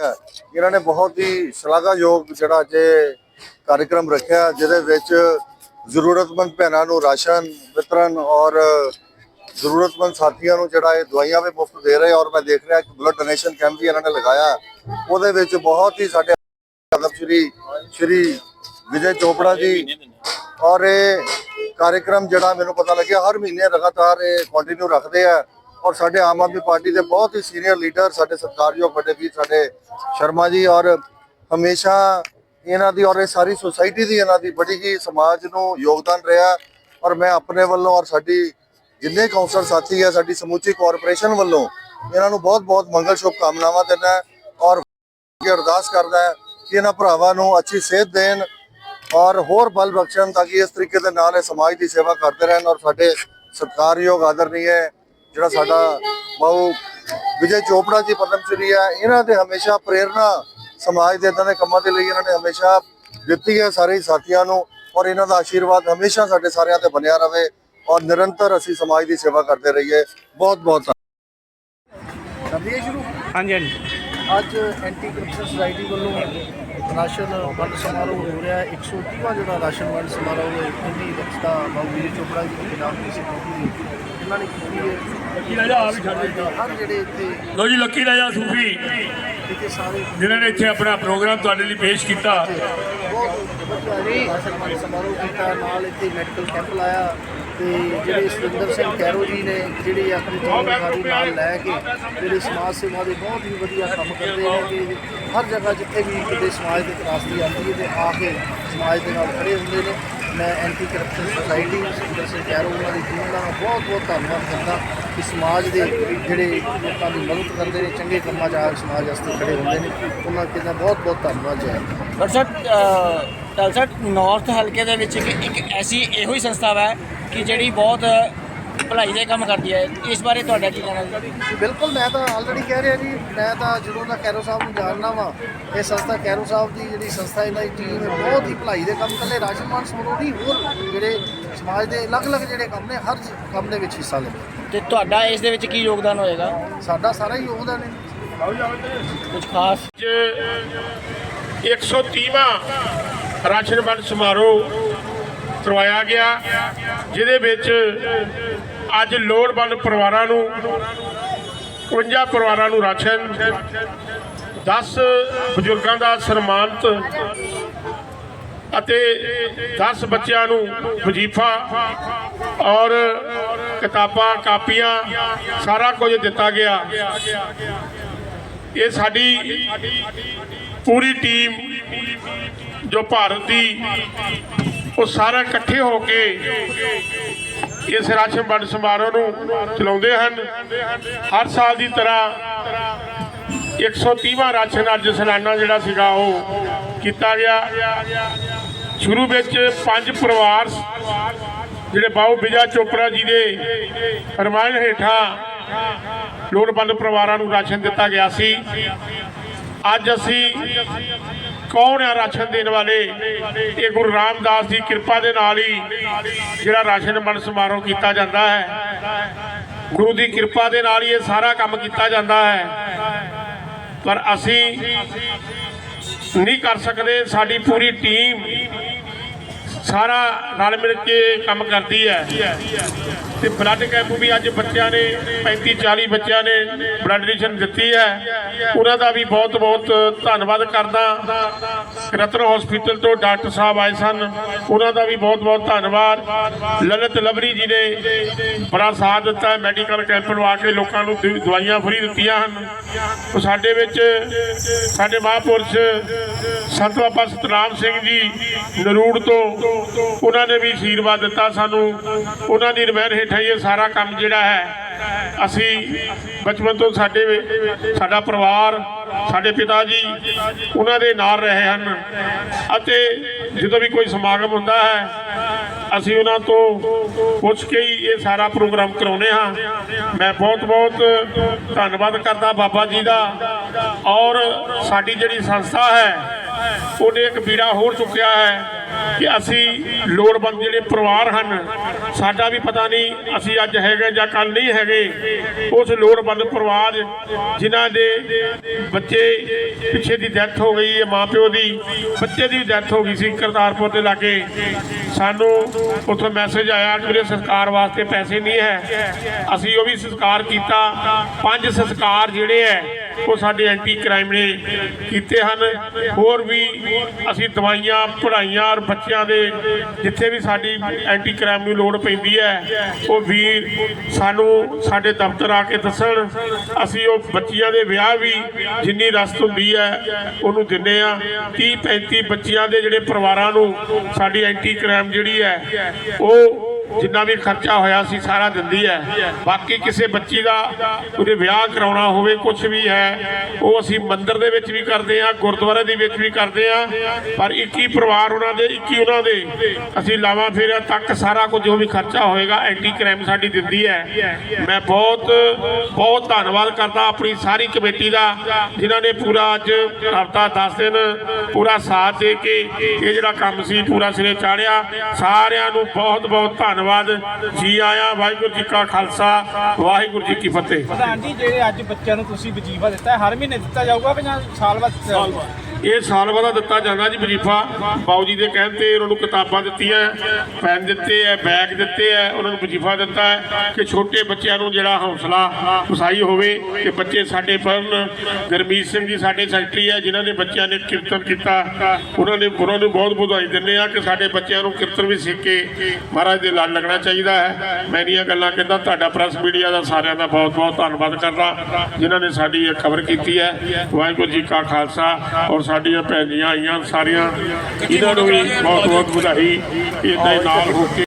ਹੈ। ਇਹਨਾਂ ਨੇ ਬਹੁਤ ਹੀ ਸ਼ਲਾਘਾਯੋਗ ਜਿਹੜਾ ਅੱਜ ਇਹ ਕਾਰਜਕ੍ਰਮ ਰੱਖਿਆ, ਜਿਹਦੇ ਵਿੱਚ ਜ਼ਰੂਰਤਮੰਦ ਭੈਣਾਂ ਨੂੰ ਰਾਸ਼ਨ ਵਿਤਰਨ ਔਰ ਜ਼ਰੂਰਤਮੰਦ ਸਾਥੀਆਂ ਨੂੰ ਜਿਹੜਾ ਇਹ ਦਵਾਈਆਂ ਵੀ ਮੁਫਤ ਦੇ ਰਹੇ ਔਰ ਮੈਂ ਦੇਖ ਰਿਹਾ ਕਿ ਬਲੱਡ ਡੋਨੇਸ਼ਨ ਕੈਂਪ ਵੀ ਇਹਨਾਂ ਨੇ ਲਗਾਇਆ ਉਹਦੇ ਵਿੱਚ ਬਹੁਤ ਹੀ ਸਾਡੇ ਆਦਮ ਸ਼੍ਰੀ ਸ਼੍ਰੀ ਵਿਜੇ ਚੋਪੜਾ ਜੀ ਔਰ ਇਹ ਕਾਰਜਕ੍ਰਮ ਜਿਹੜਾ ਮੈਨੂੰ ਪਤਾ ਲੱਗਿਆ, ਹਰ ਮਹੀਨੇ ਲਗਾਤਾਰ ਇਹ ਕੰਟੀਨਿਊ ਰੱਖਦੇ ਆ ਔਰ ਸਾਡੇ ਆਮ ਆਦਮੀ ਪਾਰਟੀ ਦੇ ਬਹੁਤ ਹੀ ਸੀਨੀਅਰ ਲੀਡਰ ਸਾਡੇ ਸਤਿਕਾਰਯੋਗ ਵੱਡੇ ਵੀਰ ਸਾਡੇ ਸ਼ਰਮਾ ਜੀ ਔਰ ਹਮੇਸ਼ਾ ਇਹਨਾਂ ਦੀ ਔਰ ਇਹ ਸਾਰੀ ਸੁਸਾਇਟੀ ਦੀ ਇਹਨਾਂ ਦੀ ਬੜੀ ਹੀ ਸਮਾਜ ਨੂੰ ਯੋਗਦਾਨ ਰਿਹਾ। ਔਰ ਮੈਂ ਆਪਣੇ ਵੱਲੋਂ ਔਰ ਸਾਡੀ ਜਿੰਨੇ ਕਾਉਂਸਲਰ ਸਾਥੀ ਹੈ, ਸਾਡੀ ਸਮੁੱਚੀ ਕਾਰਪੋਰੇਸ਼ਨ ਵੱਲੋਂ ਇਹਨਾਂ ਨੂੰ ਬਹੁਤ ਬਹੁਤ ਮੰਗਲ ਸ਼ੁਭ ਕਾਮਨਾਵਾਂ ਦਿੰਦਾ ਔਰ ਅਰਦਾਸ ਕਰਦਾ ਹੈ ਕਿ ਇਹਨਾਂ ਭਰਾਵਾਂ ਨੂੰ ਅੱਛੀ ਸਿਹਤ ਦੇਣ ਔਰ ਹੋਰ ਬਲ ਬਖਸ਼ਣ ਤਾਂ ਕਿ ਇਸ ਤਰੀਕੇ ਦੇ ਨਾਲ ਇਹ ਸਮਾਜ ਦੀ ਸੇਵਾ ਕਰਦੇ ਰਹਿਣ ਔਰ ਸਾਡੇ ਸਤਿਕਾਰਯੋਗ ਆਦਰਨੀय ਜਿਹੜਾ ਸਾਡਾ ਬਹੁ ਵਿਜੇ ਚੋਪੜਾ ਜੀ ਪਦਮ ਸ਼੍ਰੀ ਹੈ ਇਹਨਾਂ ਦੇ ਹਮੇਸ਼ਾ ਪ੍ਰੇਰਣਾ ਸਮਾਜ ਦੇ ਇਦਾਂ ਦੇ ਕੰਮਾਂ ਦੇ ਲਈ ਇਹਨਾਂ ਨੇ ਹਮੇਸ਼ਾ ਦਿੱਤੀ ਹੈ ਸਾਰੇ ਸਾਥੀਆਂ ਨੂੰ ਔਰ ਇਹਨਾਂ ਦਾ ਆਸ਼ੀਰਵਾਦ ਹਮੇਸ਼ਾ ਸਾਡੇ ਸਾਰਿਆਂ ਤੇ ਬਣਿਆ ਰਵੇ ਔਰ ਨਿਰੰਤਰ ਅਸੀਂ ਸਮਾਜ ਦੀ ਸੇਵਾ ਕਰਦੇ ਰਹੀਏ। ਬਹੁਤ ਬਹੁਤ ਧੰਨਵਾਦ। ਕਰੀਏ ਸ਼ੁਰੂ? ਹਾਂਜੀ ਹਾਂਜੀ। ਅੱਜ ਐਂਟੀ ਕਰਪਸ਼ਨ ਸੁਸਾਇਟੀ ਵੱਲੋਂ ਰਾਸ਼ਨ ਵੰਡ ਸਮਾਰੋਹ ਹੋ ਰਿਹਾ ਹੈ। 130ਵਾਂ ਜਿਹੜਾ ਰਾਸ਼ਨ ਵੰਡ ਸਮਾਰੋਹ ਹੈ ਇਹਦੀ ਰਚਨਾ ਬਾਬੂ ਵੀਰ ਚੋਪੜਾ ਜੀ ਦੇ ਨਾਮ ਦੀ ਸਿੱਖੀ ਦੀ ਇਹਨਾਂ ਨੇ ਕੀਤੀ ਹੈ। ਲੱਕੀ ਰਾਜਾ ਆ ਵੀ ਛੱਡ ਦੇ ਹਰ ਜਿਹੜੇ ਇੱਥੇ ਲੋ ਜੀ ਲੱਕੀ ਰਾਜਾ ਸੂਫੀ ਇੱਥੇ ਸਾਰੇ ਜਿਨ੍ਹਾਂ ਨੇ ਇੱਥੇ ਆਪਣਾ ਪ੍ਰੋਗਰਾਮ ਤੁਹਾਡੇ ਲਈ ਪੇਸ਼ ਕੀਤਾ। ਸਮਾਰੋਹ ਨਾਲ ਇੱਥੇ ਮੈਡੀਕਲ ਕੈਂਪ ਲਾਇਆ ਤੇ ਜਿਹੜੇ ਸੁਰਿੰਦਰ ਸਿੰਘ ਕੈਰੋ ਜੀ ਨੇ ਜਿਹੜੇ ਆਪਣੀ ਜ਼ਿੰਮੇਵਾਰੀ ਨਾਲ ਲੈ ਕੇ ਜਿਹੜੇ ਸਮਾਜ ਸੇਵਾ ਦੇ ਬਹੁਤ ਹੀ ਵਧੀਆ ਕੰਮ ਕਰਦੇ ਨੇ ਕਿ ਹਰ ਜਗ੍ਹਾ ਜਿੱਥੇ ਵੀ ਕਿਤੇ ਸਮਾਜ ਦੇ ਤਰਾਸਦੀ ਆਉਂਦੀ ਹੈ ਤੇ ਆ ਕੇ ਸਮਾਜ ਦੇ ਨਾਲ ਖੜੇ ਹੁੰਦੇ ਨੇ। ਮੈਂ anti corruption society Surinder Singh Kairon ਉਹਨਾਂ ਦੀ ਟੀਮ ਦਾ ਬਹੁਤ ਬਹੁਤ ਧੰਨਵਾਦ ਕਰਦਾ। ਕਿ ਸਮਾਜ ਦੇ ਜਿਹੜੇ ਲੋਕਾਂ ਦੀ ਮਦਦ ਕਰਦੇ ਨੇ, ਚੰਗੇ ਕੰਮਾਂ 'ਚ ਆ ਕੇ ਸਮਾਜ ਵਾਸਤੇ ਖੜੇ ਹੁੰਦੇ ਨੇ, ਉਹਨਾਂ ਦਾ ਬਹੁਤ ਬਹੁਤ ਧੰਨਵਾਦ ਜੈ। ਡਾਕਟਰ ਸਾਹਿਬ ਟਲਸਟ ਨਾਰਥ ਹਲਕੇ ਦੇ ਵਿੱਚ ਇੱਕ ਇੱਕ ਐਸੀ ਇਹੋ ਹੀ ਸੰਸਥਾ ਹੈ ਕਿ ਜਿਹੜੀ ਬਹੁਤ ਭਲਾਈ ਦੇ ਕੰਮ ਕਰਦੀ ਹੈ। ਇਸ ਬਾਰੇ ਤੁਹਾਡਾ ਕੀ ਕਹਿਣਾ ਜੀ? ਬਿਲਕੁਲ ਮੈਂ ਤਾਂ ਆਲਰੇਡੀ ਕਹਿ ਰਿਹਾ ਜੀ ਮੈਂ ਤਾਂ ਜਦੋਂ ਦਾ ਕੈਰੋ ਸਾਹਿਬ ਨੂੰ ਜਾਣਨਾ ਵਾ ਇਹ ਸੰਸਥਾ ਕੈਰੋ ਸਾਹਿਬ ਦੀ ਜਿਹੜੀ ਸੰਸਥਾ ਇਹਨਾਂ ਦੀ ਟੀਮ ਹੈ ਬਹੁਤ ਹੀ ਭਲਾਈ ਦੇ ਕੰਮ ਕੱਲੇ ਰਾਜਮਾਨ ਸਮਰੋ ਨਹੀਂ ਹੋਰ ਜਿਹੜੇ ਸਮਾਜ ਦੇ ਅਲੱਗ-ਅਲੱਗ ਜਿਹੜੇ ਕੰਮ ਨੇ ਹਰ ਕੰਮ ਦੇ ਵਿੱਚ ਹਿੱਸਾ ਲੈਂਦੇ ਤੇ ਤੁਹਾਡਾ ਇਸ ਦੇ ਵਿੱਚ ਕੀ ਯੋਗਦਾਨ ਹੋਏਗਾ? ਸਾਡਾ ਸਾਰਾ ਹੀ ਯੋਗਦਾਨ ਹੈ। ਕੁਝ ਖਾਸ? 130ਵਾਂ ਰਾਸ਼ਨ ਵੰਡ ਸਮਾਰੋਹ ਕਰਵਾਇਆ ਗਿਆ, ਜਿਹਦੇ ਵਿੱਚ ਅੱਜ ਲੋੜਵੰਦ ਪਰਿਵਾਰਾਂ ਨੂੰ 51 ਪਰਿਵਾਰਾਂ ਨੂੰ ਰਾਸ਼ਨ 10 ਬਜ਼ੁਰਗਾਂ ਦਾ ਸਨਮਾਨਿਤ ਅਤੇ 10 ਬੱਚਿਆਂ ਨੂੰ ਵਜ਼ੀਫਾ ਔਰ ਕਿਤਾਬਾਂ, ਕਾਪੀਆਂ ਸਾਰਾ ਕੁਝ ਦਿੱਤਾ ਗਿਆ। ਇਹ ਸਾਡੀ ਪੂਰੀ ਟੀਮ ਜੋ ਭਾਰਤ ਦੀ ਉਹ ਸਾਰਾ ਇਕੱਠੇ ਹੋ ਕੇ ਇਸ ਰਾਸ਼ਨ ਵੰਡ ਸਮਾਰੋਹ ਨੂੰ ਚਲਾਉਂਦੇ ਹਨ। ਹਰ ਸਾਲ ਦੀ ਤਰ੍ਹਾਂ 130ਵਾਂ ਰਾਸ਼ਨ ਅੱਜ ਸਾਲਾਨਾ ਜਿਹੜਾ ਸੀਗਾ ਉਹ ਕੀਤਾ ਗਿਆ। ਸ਼ੁਰੂ ਵਿੱਚ ਪੰਜ ਪਰਿਵਾਰ ਜਿਹੜੇ ਬਾਉ ਵਿਜਾ ਚੋਪੜਾ ਜੀ ਦੇ ਫਰਮਾਨ ਹੇਠਾਂ ਲੋੜਵੰਦ ਪਰਿਵਾਰਾਂ ਨੂੰ ਰਾਸ਼ਨ ਦਿੱਤਾ ਗਿਆ ਸੀ। ਅੱਜ ਅਸੀਂ ਕੌਣ ਆ ਰਾਸ਼ਨ ਦੇਣ ਵਾਲੇ? ਇਹ ਗੁਰੂ ਰਾਮਦਾਸ ਦੀ ਕਿਰਪਾ ਦੇ ਨਾਲ ਹੀ ਜਿਹੜਾ ਰਾਸ਼ਨ ਵੰਡ ਸਮਾਰੋਹ ਕੀਤਾ ਜਾਂਦਾ ਹੈ। ਗੁਰੂ ਦੀ ਕਿਰਪਾ ਦੇ ਨਾਲ ਹੀ ਇਹ ਸਾਰਾ ਕੰਮ ਕੀਤਾ ਜਾਂਦਾ ਹੈ। ਪਰ ਅਸੀਂ ਨਹੀਂ ਕਰ ਸਕਦੇ। ਸਾਡੀ ਪੂਰੀ ਟੀਮ ਸਾਰਾ ਰਲ ਮਿਲ ਕੇ ਕੰਮ ਕਰਦੀ ਹੈ। ਤੇ ਬਲੱਡ ਕੈਂਪ ਵੀ ਅੱਜ ਬੱਚਿਆਂ ਨੇ 35 40 ਬੱਚਿਆਂ ਨੇ ਬਲੱਡ ਡੋਨੇਸ਼ਨ ਦਿੱਤੀ ਹੈ। ਉਹਨਾਂ ਦਾ ਵੀ ਬਹੁਤ ਬਹੁਤ ਧੰਨਵਾਦ ਕਰਦਾ। ਰਤਨ ਹਸਪੀਟਲ ਤੋਂ ਡਾਕਟਰ ਸਾਹਿਬ ਆਏ ਸਨ। ਉਹਨਾਂ ਦਾ ਵੀ ਬਹੁਤ ਬਹੁਤ ਧੰਨਵਾਦ। ਲਲਿਤ ਲਵਰੀ ਜੀ ਨੇ ਬੜਾ ਸਾਥ ਦਿੱਤਾ ਮੈਡੀਕਲ ਕੈਂਪ ਨੂੰ ਆ ਕੇ ਲੋਕਾਂ ਨੂੰ ਦਵਾਈਆਂ ਫਰੀ ਦਿੱਤੀਆਂ ਹਨ। ਉਹ ਸਾਡੇ ਵਿੱਚ ਸਾਡੇ ਮਹਾਂਪੁਰਸ਼ ਸੰਤ ਬਾਬਾ ਸਤਨਾਮ ਸਿੰਘ ਜੀ ਨਰੂੜ ਤੋਂ ਉਹਨਾਂ ਨੇ ਵੀ ਆਸ਼ੀਰਵਾਦ ਦਿੱਤਾ ਸਾਨੂੰ। ਉਹਨਾਂ ਦੀ ਰਹਿਮਤ ਹੇਠਾਂ ਹੀ ਇਹ ਸਾਰਾ ਕੰਮ ਜਿਹੜਾ ਹੈ, ਅਸੀਂ ਬਚਪਨ ਤੋਂ ਸਾਡੇ ਸਾਡਾ ਪਰਿਵਾਰ, ਸਾਡੇ ਪਿਤਾ ਜੀ, ਉਹਨਾਂ ਦੇ ਨਾਲ ਰਹੇ ਹਨ। ਅਤੇ ਜਦੋਂ ਵੀ ਕੋਈ ਸਮਾਗਮ ਹੁੰਦਾ ਹੈ, ਅਸੀਂ ਉਹਨਾਂ ਤੋਂ ਪੁੱਛ ਕੇ ਹੀ ਇਹ ਸਾਰਾ ਪ੍ਰੋਗਰਾਮ ਕਰਾਉਨੇ ਹਾਂ। ਮੈਂ ਬਹੁਤ ਬਹੁਤ ਧੰਨਵਾਦ ਕਰਦਾ ਬਾਬਾ ਜੀ ਦਾ। ਔਰ ਸਾਡੀ ਜਿਹੜੀ ਸੰਸਥਾ ਹੈ, ਉਹਨੇ ਇੱਕ ਬੀੜਾ ਹੋਰ ਚੁੱਕਿਆ ਹੈ। ਕਿ ਅਸੀਂ ਲੋੜਵੰਦ ਜਿਹੜੇ ਪਰਿਵਾਰ ਹਨ, ਸਾਡਾ ਵੀ ਪਤਾ ਨਹੀਂ ਅਸੀਂ ਅੱਜ ਹੈਗੇ ਜਾਂ ਕੱਲ ਨਹੀਂ ਹੈਗੇ। ਉਸ ਲੋੜਵੰਦ ਪਰਿਵਾਰ ਜਿਨ੍ਹਾਂ ਦੇ ਬੱਚੇ ਪਿੱਛੇ ਦੀ ਡੈਥ ਹੋ ਗਈ ਹੈ, ਮਾਪਿਓ ਦੀ, ਬੱਚੇ ਦੀ ਡੈਥ ਹੋ ਗਈ ਸੀ ਕਰਤਾਰਪੁਰ ਦੇ ਲਾਗੇ। ਸਾਨੂੰ ਉੱਥੋਂ ਮੈਸੇਜ ਆਇਆ ਕਿ ਮੇਰੇ ਸੰਸਕਾਰ ਵਾਸਤੇ ਪੈਸੇ ਨਹੀਂ ਹੈ। ਅਸੀਂ ਉਹ ਵੀ ਸੰਸਕਾਰ ਕੀਤਾ। ਪੰਜ ਸੰਸਕਾਰ ਜਿਹੜੇ ਹੈ, ਉਹ ਸਾਡੇ ਐਂਟੀ ਕ੍ਰਾਈਮ ਨੇ ਕੀਤੇ ਹਨ। ਹੋਰ ਵੀ ਅਸੀਂ ਦਵਾਈਆਂ, ਪੜ੍ਹਾਈਆਂ ਬੱਚਿਆਂ ਦੇ ਜਿੱਥੇ ਵੀ ਸਾਡੀ ਐਂਟੀ ਕ੍ਰਾਈਮ ਨੂੰ ਲੋੜ ਪੈਂਦੀ ਹੈ, ਉਹ ਵੀਰ ਸਾਨੂੰ ਸਾਡੇ ਦਫ਼ਤਰ ਆ ਕੇ ਦੱਸਣ। ਅਸੀਂ ਉਹ ਬੱਚਿਆਂ ਦੇ ਵਿਆਹ ਵੀ ਜਿੰਨੀ ਰਸਤ ਹੁੰਦੀ ਹੈ, ਉਹਨੂੰ ਦਿੰਦੇ ਆ 30 35 ਬੱਚਿਆਂ ਦੇ ਜਿਹੜੇ ਪਰਿਵਾਰਾਂ ਨੂੰ ਸਾਡੀ ਐਂਟੀ ਕ੍ਰਾਈਮ ਜਿਹੜੀ ਹੈ, ਉਹ ਜਿੰਨਾ ਵੀ ਖਰਚਾ ਹੋਇਆ ਸੀ ਸਾਰਾ ਦਿੰਦੀ ਹੈ। ਬਾਕੀ ਕਿਸੇ ਬੱਚੀ ਦਾ ਉਹਦੇ ਵਿਆਹ ਕਰਾਉਣਾ ਹੋਵੇ ਕੁਝ ਵੀ ਹੈ, ਉਹ ਅਸੀਂ ਮੰਦਿਰ ਦੇ ਵਿੱਚ ਵੀ ਕਰਦੇ ਆ ਗੁਰਦੁਆਰੇ ਦੇ ਵਿੱਚ ਵੀ ਕਰਦੇ ਆ ਪਰ 21 ਪਰਿਵਾਰ ਉਹਨਾਂ ਦੇ 21 ਉਹਨਾਂ ਦੇ। ਅਸੀਂ ਲਾਵਾਂ ਫੇਰਿਆਂ ਤੱਕ ਸਾਰਾ ਕੁਝ ਜੋ ਵੀ ਖਰਚਾ ਹੋਏਗਾ ਐਂਟੀ ਕ੍ਰਾਈਮ ਸਾਡੀ ਦਿੰਦੀ ਹੈ। ਮੈਂ ਬਹੁਤ ਬਹੁਤ ਧੰਨਵਾਦ ਕਰਦਾ ਆਪਣੀ ਸਾਰੀ ਕਮੇਟੀ ਦਾ, ਜਿਨ੍ਹਾਂ ਨੇ ਪੂਰਾ ਅੱਜ ਹਫਤਾ 10 ਦਿਨ ਪੂਰਾ ਸਾਥ ਦੇ ਕੇ ਇਹ ਜਿਹੜਾ ਕੰਮ ਸੀ, ਪੂਰਾ ਸਿਰੇ ਚਾੜਿਆ। ਸਾਰਿਆਂ ਨੂੰ ਬਹੁਤ ਬਹੁਤ ਧੰਨਵਾਦ। ਜੀ ਆਇਆਂ ਵਾਹਿਗੁਰੂ ਜੀ ਕਾ ਖਾਲਸਾ ਵਾਹਿਗੁਰੂ ਜੀ ਕੀ ਫਤਿਹ। ਪ੍ਰਧਾਨ ਜੀ ਜਿਹੜੇ ਅੱਜ ਬੱਚਿਆਂ ਨੂੰ ਤੁਸੀਂ ਵਜੀਫਾ ਦਿੱਤਾ ਹਰ ਮਹੀਨੇ ਦਿੱਤਾ ਜਾਊਗਾ ਕਿ ਜਾਂ ਸਾਲ ਬਾਅਦ ਦਿੱਤਾ ਜਾਊਗਾ? ਇਹ ਸਾਲ ਬਾਅਦ ਦਿੱਤਾ ਜਾਂਦਾ ਜੀ ਵਜ਼ੀਫਾ। ਬਾਊ ਜੀ ਦੇ ਕਹਿਣ ਤੇ ਉਹਨਾਂ ਨੂੰ ਕਿਤਾਬਾਂ ਦਿੱਤੀਆਂ ਪੈਨ ਦਿੱਤੇ ਐ ਬੈਗ ਦਿੱਤੇ ਐ ਉਹਨਾਂ ਨੂੰ ਵਜ਼ੀਫਾ ਦਿੱਤਾ ਹੈ ਕਿ ਛੋਟੇ ਬੱਚਿਆਂ ਨੂੰ ਜਿਹੜਾ ਹੌਸਲਾ ਵਸਾਈ ਹੋਵੇ ਕਿ ਬੱਚੇ ਸਾਡੇ ਪੜ੍ਹਨ। ਗਰਮੀਤ ਸਿੰਘ ਜੀ ਸਾਡੇ ਸੈਕਟਰੀ ਹੈ ਜਿਨ੍ਹਾਂ ਨੇ ਬੱਚਿਆਂ ਨੇ ਕੀਰਤਨ ਕੀਤਾ। ਉਹਨਾਂ ਨੇ ਉਹਨਾਂ ਨੂੰ ਬਹੁਤ ਵਧਾਈ ਦਿੰਦੇ ਆ ਕਿ ਸਾਡੇ ਬੱਚਿਆਂ ਨੂੰ ਕੀਰਤਨ ਵੀ ਸਿੱਖ ਕੇ ਮਹਾਰਾਜ ਦੇ ਲੜ ਲੱਗਣਾ ਚਾਹੀਦਾ ਹੈ। ਮੈਂ ਇਹਨੀਆਂ ਗੱਲਾਂ ਕਹਿੰਦਾ, ਤੁਹਾਡਾ ਪ੍ਰੈਸ ਮੀਡੀਆ ਦਾ ਸਾਰਿਆਂ ਦਾ ਬਹੁਤ ਬਹੁਤ ਧੰਨਵਾਦ ਕਰਦਾ, ਜਿਨ੍ਹਾਂ ਨੇ ਸਾਡੀ ਇਹ ਖਬਰ ਕੀਤੀ ਹੈ। ਵਾਹਿਗੁਰੂ ਜੀ ਕਾ ਖਾਲਸਾ, ਔਰ ਸਾਡੀਆਂ ਭੈਣੀਆਂ ਆਈਆਂ, ਸਾਰੀਆਂ ਇਹਨਾਂ ਨੂੰ ਵੀ ਬਹੁਤ ਬਹੁਤ ਵਧਾਈ ਇਹਨਾਂ ਦੇ ਨਾਲ ਹੋ ਕੇ